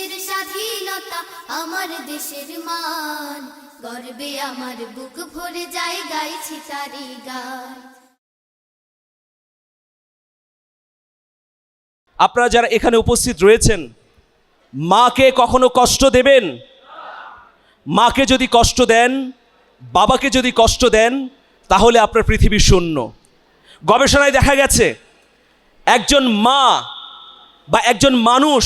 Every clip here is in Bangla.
দেশের স্বাধীনতা আমার দেশের মান। গর্বে আমার বুক ভরে যায় গাইছি তারি গান। আপনারা যারা এখানে উপস্থিত রয়েছেন, মাকে কখনো কষ্ট দেবেন? মাকে যদি কষ্ট দেন, বাবাকে যদি কষ্ট দেন, তাহলে আপনার পৃথিবী শূন্য। গবেষণায় দেখা গেছে, একজন মা বা একজন মানুষ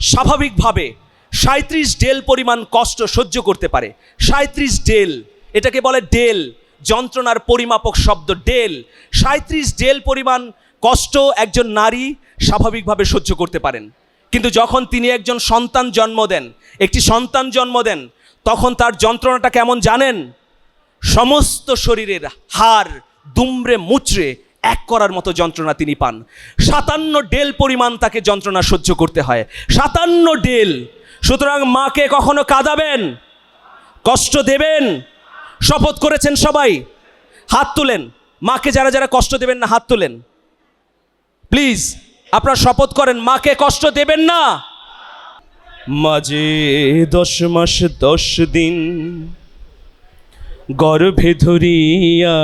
স্বাভাবিকভাবে সাঁত্রিশ ডেল পরিমাণ কষ্ট সহ্য করতে পারে। সাঁত্রিশ ডেল, এটাকে বলে ডেল, যন্ত্রণার পরিমাপক শব্দ ডেল। সাঁত্রিশ ডেল পরিমাণ কষ্ট একজন নারী স্বাভাবিকভাবে সহ্য করতে পারেন। কিন্তু যখন তিনি একজন সন্তান জন্ম দেন, একটি সন্তান জন্ম দেন, তখন তার যন্ত্রণাটা কেমন জানেন? সমস্ত শরীরের হাড় দুমড়ে মুচড়ে এক করার মতো যন্ত্রণা তিনি পান। সাতান্ন ডেল পরিমাণ তাকে যন্ত্রণা সহ্য করতে হয়। সাতান্ন ডেল। সুতরাং মাকে কখনো কাঁদাবেন? কষ্ট দেবেন? শপথ করেছেন সবাই? হাত তুলেন। মাকে যারা যারা কষ্ট দেবেন না, হাত তুলেন। প্লিজ, আপনারা শপথ করেন, মাকে কষ্ট দেবেন না। মাঝে দশ মাস, দশ দিন গর্ভে ধরিয়া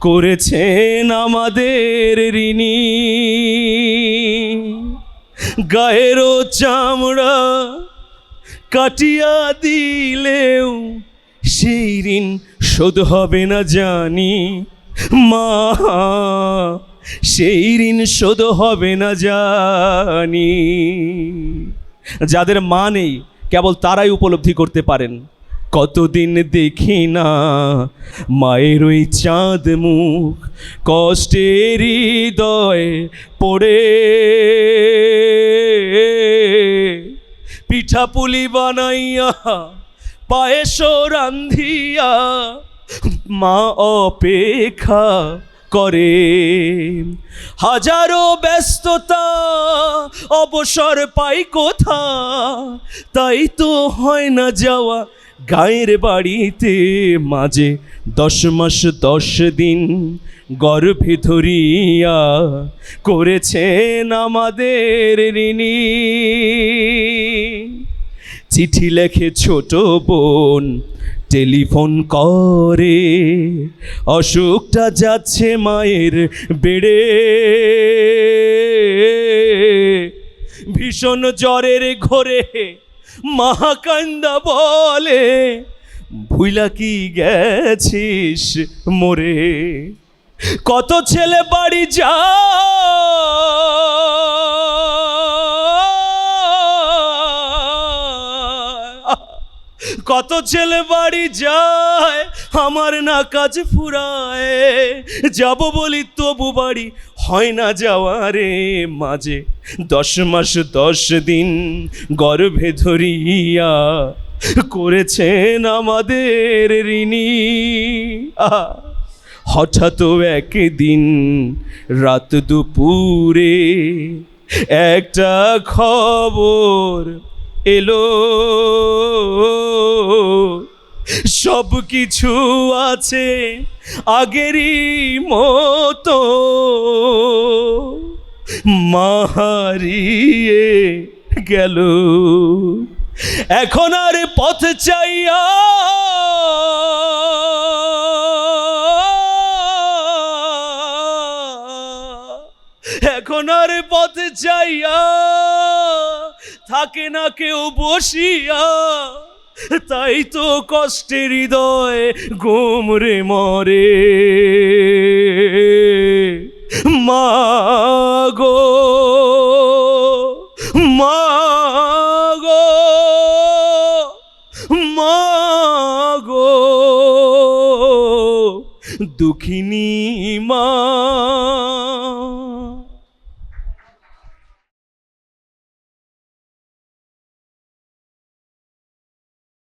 করেছেন আমাদের ঋণী। গায়েরও চামড়া কাটিয়া দিলেও সেই ঋণ শোধ হবে না জানি। মা, সেই ঋণ শোধ হবে না জানি। যাদের মা নেই, কেবল তারাই উপলব্ধি করতে পারেন। কতদিন দেখি না। মায়ের ওই চাঁদ মুখ কষ্টের হৃদয় পড়ে। পিঠাপুলি বানাইয়া, পায়েস রান্ধিয়া মা অপেক্ষা করে। হাজারো ব্যস্ততা অবসর পাই কোথা? তাই তো হয় না যাওয়া গায়ের বাড়িতে মাঝে দশ মাস দশ দিন গর্ভে ধরিয়া করেছেন আমাদের ঋণী। চিঠি লেখে ছোট বোন টেলিফোন করে, অসুখটা যাচ্ছে মায়ের বেড়ে। ভীষণ জ্বরের ঘোরে মহাকান্দা বলে। ভুইলা কি গেছিস মোরে? কত ছেলে বাড়ি যা। কত ছেলে বাড়ি যায়, আমার না কাজ ফুরায়। যাব বলি তবু বাড়ি হয় না যাওয়ারে মাঝে। দশ মাস, দশ দিন গর্ভে ধরিয়া করেছেন আমাদের ঋণী। হঠাৎ একদিন রাত দুপুরে একটা খবর এলো। সব কিছু আছে আগেরই মতো মাহারিয়ে গেল। এখন আর পথ চাইয়া এখন আর পথ চাইয়া থাকে না কেউ বসিয়া। তাই তো কষ্টের হৃদয় গোমরে মরে। মাগো মাগো মাগো দুঃখিনী মা